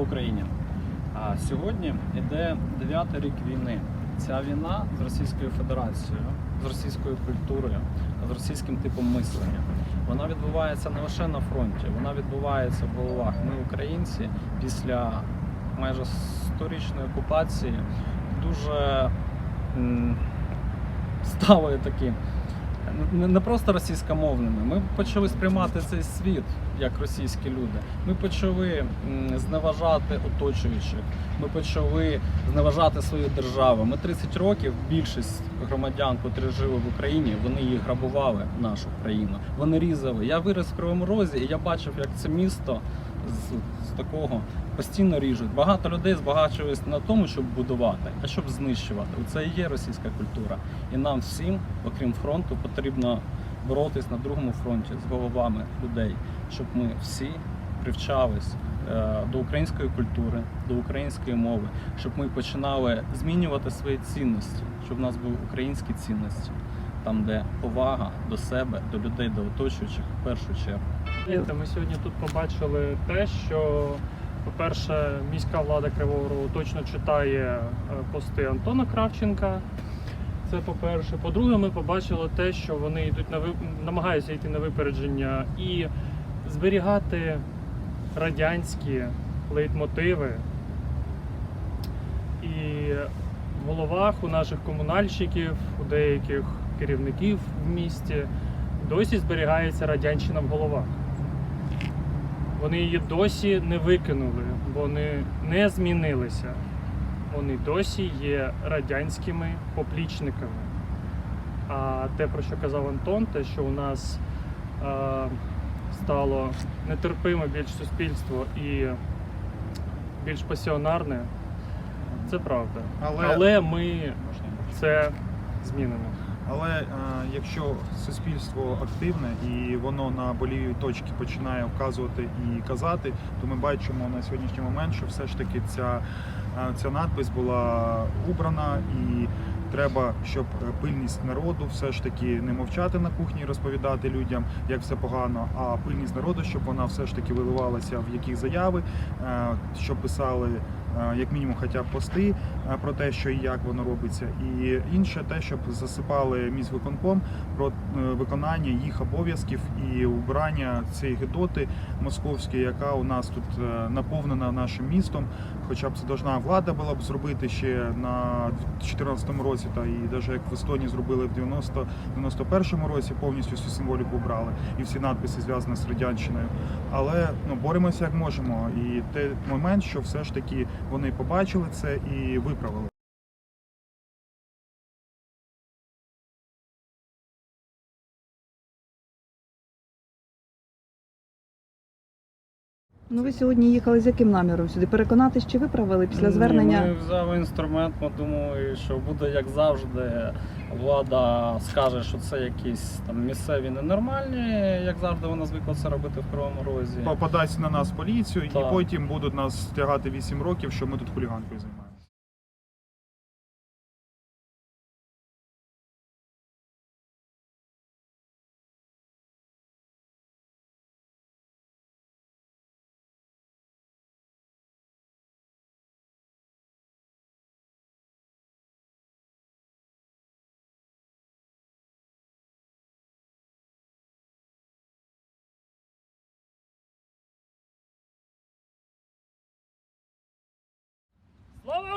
Україні! А сьогодні йде дев'ятий рік війни. Ця війна з Російською Федерацією, з російською культурою, з російським типом мислення. Вона відбувається не лише на фронті, вона відбувається в головах. Ми, українці, після майже сторічної окупації дуже стали такі не- просто російськомовними. Ми почали сприймати цей світ як російські люди. Ми почали зневажати оточуючих. Ми почали зневажати свою державу. Ми 30 років більшість громадян, котрі жили в Україні, вони її грабували, нашу країну. Вони різали. Я вирос в Кривому Розі, і я бачив, як це місто з, з такого постійно ріжуть. Багато людей збагачують на тому, щоб будувати, а щоб знищувати. Це і є російська культура. І нам всім, окрім фронту, потрібно боротись на другому фронті з головами людей, щоб ми всі привчались е, до української культури, до української мови, щоб ми починали змінювати свої цінності, щоб в нас були українські цінності, там, де повага до себе, до людей, до оточуючих в першу чергу. Знаєте, Ми сьогодні тут побачили те, що, по-перше, міська влада Кривого Рогу точно читає е, пости Антона Кравченка. Це по-перше. По-друге, ми побачили те, що вони йдуть на ви... намагаються йти на випередження і зберігати радянські лейтмотиви. І в головах у наших комунальщиків, у деяких керівників в місті досі зберігається радянщина в головах. Вони її досі не викинули, вони не змінилися. Вони досі є радянськими поплічниками. А те, про що казав Антон, те, що у нас е, стало нетерпиме більш суспільство і більш пасіонарне, це правда. Але- Але ми це змінимо. Але е, якщо суспільство активне і воно на боліві точки починає вказувати і казати, то ми бачимо на сьогоднішній момент, що все ж таки ця, е, ця надпис була убрана і. Треба, щоб е, пильність народу все ж таки не мовчати на кухні, і розповідати людям, як все погано, а пильність народу, щоб вона все ж таки виливалася в яких заяви, щоб писали як мінімум хоча б пости е, про те, що і як воно робиться, і інше те, щоб засипали міськвиконком про е, виконання їх обов'язків і убрання цієї гидоти московської, яка у нас тут е, наповнена нашим містом. Хоча б це должна влада була б зробити ще на 2014 році, та і навіть як в Естонії зробили в 90 91 році, повністю всю символіку убрали і всі надписи зв'язані з радянщиною. Але ну боремося як можемо. І той момент, що все ж таки вони побачили це і виправили. Ну ви сьогодні їхали з яким наміром сюди? Переконатись, чи виправили після Ні, звернення? Ми взяли інструмент, ми думали, що буде як завжди. Влада скаже, що це якісь там місцеві ненормальні, як завжди вона звикла це робити в Кривому Розі. Попадасть на нас поліцію, Так. і потім будуть нас стягати 8 років, що ми тут хуліганкою займаємося.